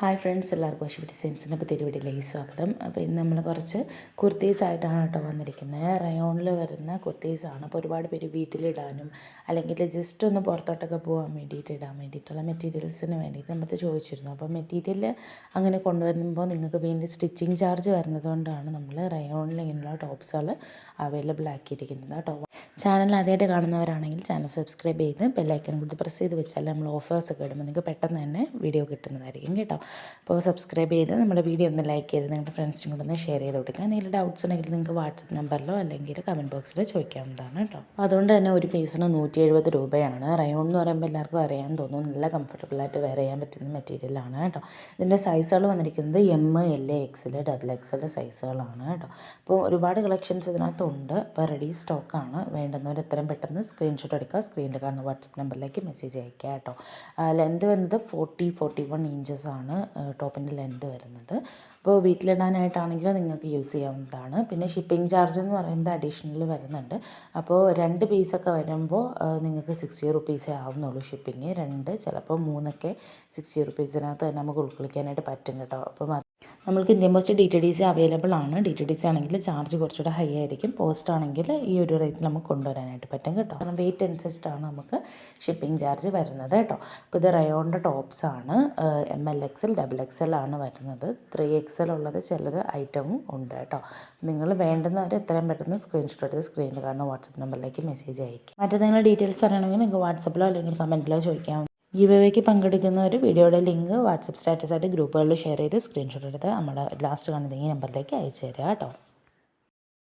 Hi friends എല്ലാവർക്കും അശ്വതി സെൻസിന്റെ പുതിയ വീഡിയോയിലേക്ക് സ്വാഗതം. അപ്പോൾ ഇന്ന് നമ്മൾ കുറച്ച് കുർത്തീസ് ആയിട്ടാണ് കേട്ടോ വന്നിരിക്കുന്നത്. റയോണിൽ വരുന്ന കുർത്തീസാണ്. അപ്പോൾ ഒരുപാട് പേര് വീട്ടിലിടാനും അല്ലെങ്കിൽ ജസ്റ്റ് ഒന്ന് പുറത്തോട്ടൊക്കെ പോകാൻ വേണ്ടിയിട്ട് ഇടാൻ വേണ്ടിയിട്ടുള്ള മെറ്റീരിയൽസിന് വേണ്ടിയിട്ട് നമ്മൾ ചോദിച്ചിരുന്നു. അപ്പോൾ മെറ്റീരിയൽ അങ്ങനെ കൊണ്ടുവരുമ്പോൾ നിങ്ങൾക്ക് വീണ്ടും സ്റ്റിച്ചിങ് ചാർജ് വരുന്നതുകൊണ്ടാണ് നമ്മൾ റയോണിൽ ഇങ്ങനെയുള്ള ടോപ്സുകൾ അവൈലബിൾ ആക്കിയിരിക്കുന്നത് കേട്ടോ. ചാനൽ ആദ്യമായിട്ട് കാണുന്നവരാണെങ്കിൽ ചാനൽ സബ്സ്ക്രൈബ് ചെയ്ത് ബെല്ലൈക്കൻ കൂടി പ്രസ് ചെയ്ത് വെച്ചാൽ നമ്മൾ ഓഫേഴ്സ് ഒക്കെ ഇടുമ്പോൾ നിങ്ങൾക്ക് പെട്ടെന്ന് തന്നെ വീഡിയോ കിട്ടുന്നതായിരിക്കും കേട്ടോ. അപ്പോൾ സബ്സ്ക്രൈബ് ചെയ്ത് നമ്മുടെ വീഡിയോ ഒന്ന് ലൈക്ക് ചെയ്ത് നിങ്ങളുടെ ഫ്രണ്ട്സിനും കൂടെ ഒന്ന് ഷെയർ ചെയ്ത് കൊടുക്കുക. എന്തെങ്കിലും ഡൗട്ട്സ് ഉണ്ടെങ്കിൽ നിങ്ങൾക്ക് വാട്സപ്പ് നമ്പറിലോ അല്ലെങ്കിൽ കമന്റ് ബോക്സിലോ ചോദിക്കാവുന്നതാണ് കേട്ടോ. അതുകൊണ്ട് തന്നെ ഒരു പീസിന് നൂറ്റി എഴുപത് രൂപയാണ്. റയോൺ എന്ന് പറയുമ്പോൾ എല്ലാവർക്കും അറിയാൻ തോന്നും. നല്ല കംഫർട്ടബിളായിട്ട് വെയർ ചെയ്യാൻ പറ്റുന്ന മെറ്റീരിയലാണ് കേട്ടോ. ഇതിന്റെ സൈസുകൾ വന്നിരിക്കുന്നത് M L A X L double X XL സൈസുകളാണ് കേട്ടോ. അപ്പോൾ ഒരുപാട് കളക്ഷൻസ് ഇതിനകത്തുണ്ട്. അപ്പോൾ റെഡി സ്റ്റോക്കാണ് വേണ്ടുന്നവർ എത്രയും പെട്ടെന്ന് സ്ക്രീൻഷോട്ട് എടുക്കുക. സ്ക്രീനിൽ കാണുന്ന വാട്സപ്പ് നമ്പറിലേക്ക് മെസ്സേജ് അയക്കുക കേട്ടോ. ലെന്ത് വരുന്നത് ഫോർട്ടി ഫോർട്ടി വൺ ഇഞ്ചസ് ആണ്. ടോപ്പിന്റെ ലെന്ത് വരുന്നത്. അപ്പോൾ വീട്ടിലിടാനായിട്ടാണെങ്കിലും നിങ്ങൾക്ക് യൂസ് ചെയ്യാവുന്നതാണ്. പിന്നെ ഷിപ്പിംഗ് ചാർജ് എന്ന് പറയുന്നത് അഡീഷണൽ വരുന്നുണ്ട്. അപ്പോൾ രണ്ട് പീസൊക്കെ വരുമ്പോൾ നിങ്ങൾക്ക് സിക്സ്റ്റി റുപ്പീസേ ആവുന്നുള്ളൂ ഷിപ്പിംഗ്. രണ്ട് ചിലപ്പോൾ മൂന്നൊക്കെ സിക്സ്റ്റി റുപ്പീസിനകത്ത് തന്നെ നമുക്ക് ഉൾക്കൊള്ളിക്കാനായിട്ട് പറ്റും കേട്ടോ. അപ്പോൾ നമ്മൾക്ക് Indian post D T D C available ആണ്. ഡി ടി ഡി സി ആണെങ്കിൽ ചാർജ് കുറച്ചുകൂടെ ഹൈ ആയിരിക്കും. പോസ്റ്റ് ആണെങ്കിൽ ഈ ഒരു റേറ്റ് നമുക്ക് കൊണ്ടുവരാനായിട്ട് പറ്റും കേട്ടോ. കാരണം വെയിറ്റ് അനുസരിച്ചിട്ടാണ് നമുക്ക് ഷിപ്പിംഗ് ചാർജ് വരുന്നത് കേട്ടോ. അപ്പോൾ ഇത് റയോണിന്റെ ടോപ്സ് ആണ്. M L X L double X L ആണ് വരുന്നത്. ത്രീ എക്സ് എൽ ഉള്ളത് ചിലത് ഐറ്റവും ഉണ്ട് കേട്ടോ. നിങ്ങൾ വേണ്ടുന്നവർ എത്രയും പെട്ടെന്ന് സ്ക്രീൻഷോട്ട് സ്ക്രീനിൽ കാണുന്ന വാട്സപ്പ് നമ്പറിലേക്ക് മെസ്സേജ് അയക്കും മറ്റേതെങ്കിലും ഡീറ്റെയിൽസ് അറിയണമെങ്കിൽ നിങ്ങൾക്ക് വാട്സപ്പിലോ അല്ലെങ്കിൽ കമന്റിലോ ചോദിക്കാം. ഗീവവേക്ക് പങ്കെടുക്കുന്നവർ വീഡിയോയുടെ ലിങ്ക് വാട്സപ്പ് സ്റ്റാറ്റസ് ആയിട്ട് ഗ്രൂപ്പുകളിൽ ഷെയർ ചെയ്ത് സ്ക്രീൻഷോട്ട് എടുത്ത് നമ്മുടെ ലാസ്റ്റ് കാണുന്ന ഈ നമ്പറിലേക്ക് അയച്ചു തരിക കേട്ടോ.